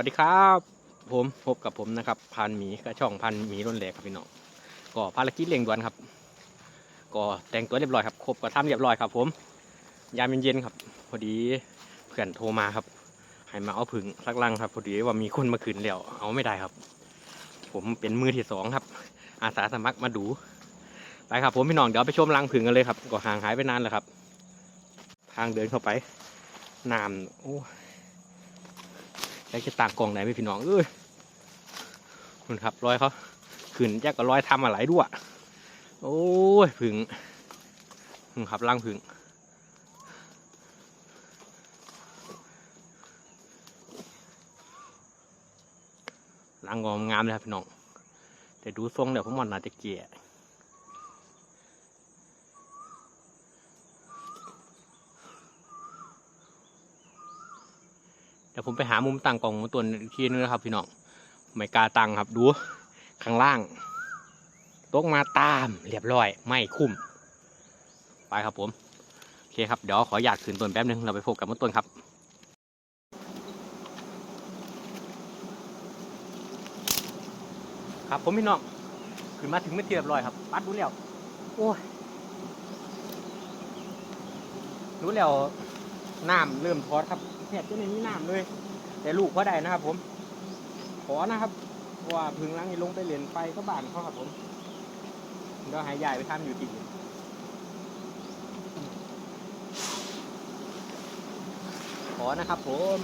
วัสดีครับผมพบกับผมนะครับพันหมีกับช่องพันหมีร่นแหลกครับพี่น้องก็ภารกิจเร่งด่วนครับ ก็แต่งตัวเรียบร้อยครับครบก็ทำเรียบร้อยครับ ผมยามเย็นๆครับ พอดีเพื่อนโทรมาครับให้มาเอาผึ่งสักลังครับ พอดีว่ามีคนมาขืนแล้วเอาไม่ได้ครับ ผมเป็นมือที่สองครับ อาสาสมัครมาดูไปครับ ผมพี่น้องเดี๋ยวไปชมรังผึ่งกันเลยครับก็ห่างหายไปนานแล้วครับ ทางเดินเข้าไปน้ำโอ้ แล้วจะต่างกล่องไหนไม่พี่น้องเอ้ยคุณครับรอยเขาขืนแยกกับรอยทำอะไรด้วยโอ้ยผึ่งผึ่งครับรังผึ่งลังงอมงามเลยครับพี่น้องแต่ดูทรงเดี๋ยวผมว่าน่าจะเกลี่ย ดี๋ยวผมไปหามุมตั้งกล่องตัวอีกทีนึงนะครับ พี่น้องไม่กล้าตั้งครับดูข้างล่างตกมาตามเรียบร้อย ไม่คุ้ม ไปครับผมโอเคครับ เดี๋ยวขออยากขืนต้นแป๊บนึงเราไปพบกับมดต้นครับครับผมพี่น้องขึ้นมาถึงไม่เรียบร้อยครับ ปัดรู้แล้วโอ้ยรู้แล้วน้ำเริ่มทอดครับ แทบจะไม่มีน้ำเลย แต่ลูกพอได้นะครับ ผม ขอนะครับว่าพึ่งล้างนี่ลงไปเหรียญไปก็บานเขาครับผมเดี๋ยวหายใหญ่ไปทำอยู่จริงขอนะครับผม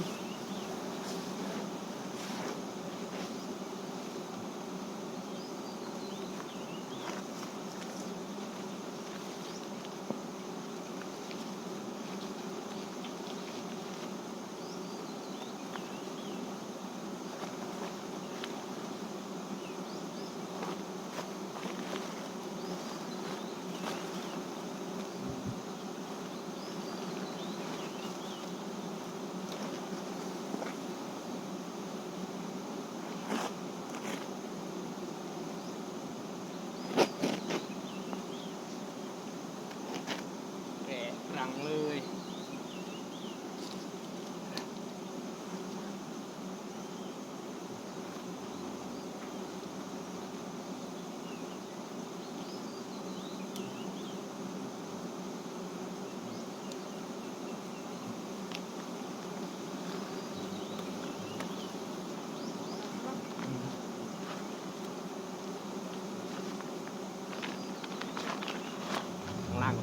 หลังเลย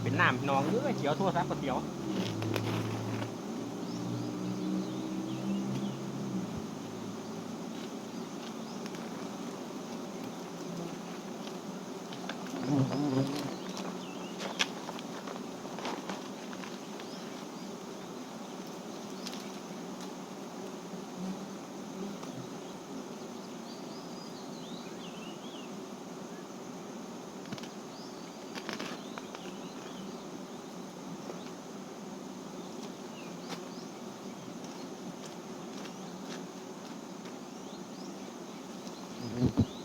เป็นน้ำเป็นนองเอ้ยเขียวโทรศัพท์ก็เขียว Mm-hmm.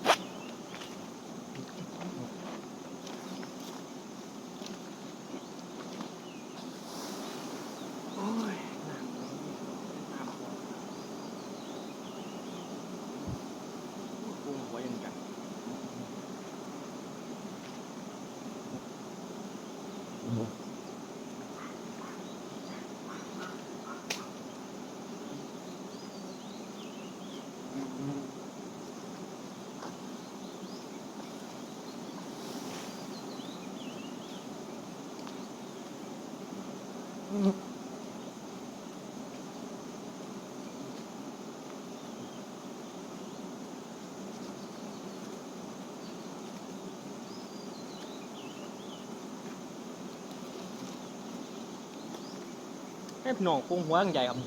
ให้พี่น้องกุ้งหัวยังใหญ่ครับ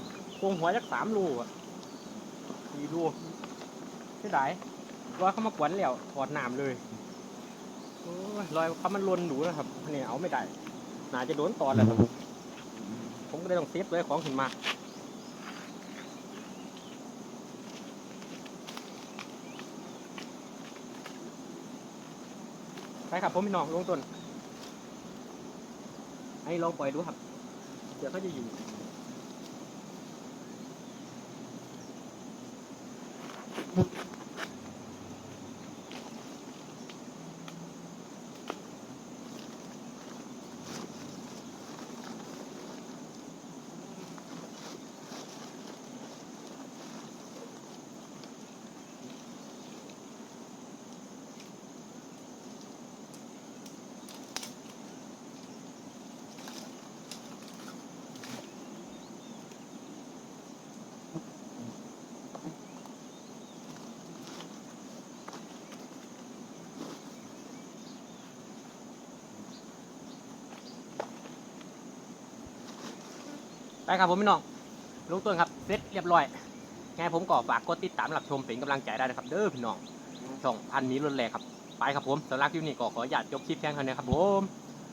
กุ้งหัวจักสามลูกอะสี่ลูกเสียดายว่าเขามากวนแล้วถอดน้ำเลยโอ้ยรอยเขามันลนหนูนะครับเนี่ยเอาไม่ได้น่าจะโดนตอดแล้วครับ ผมก็เลยต้องเซฟเลยของขึ้นมาไปครับผมพี่น้องลงต้นไอ้ลองปล่อยดูครับ เดี๋ยวเขาจะอยู่ ไปครับผมพี่น้องลุงต้นครับเสร็จเรียบร้อยไงผมก็ฝากกดติดตามรับชมเป็นกำลังใจได้นะครับ เด้อพี่น้องช่องพันนี้รุนแรงครับ ไปครับผมสำหรับคลิปนี้ก็ขออนุญาตจบคลิปแค่เท่านี้ครับผม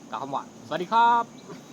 กล่าวคำว่าสวัสดีครับ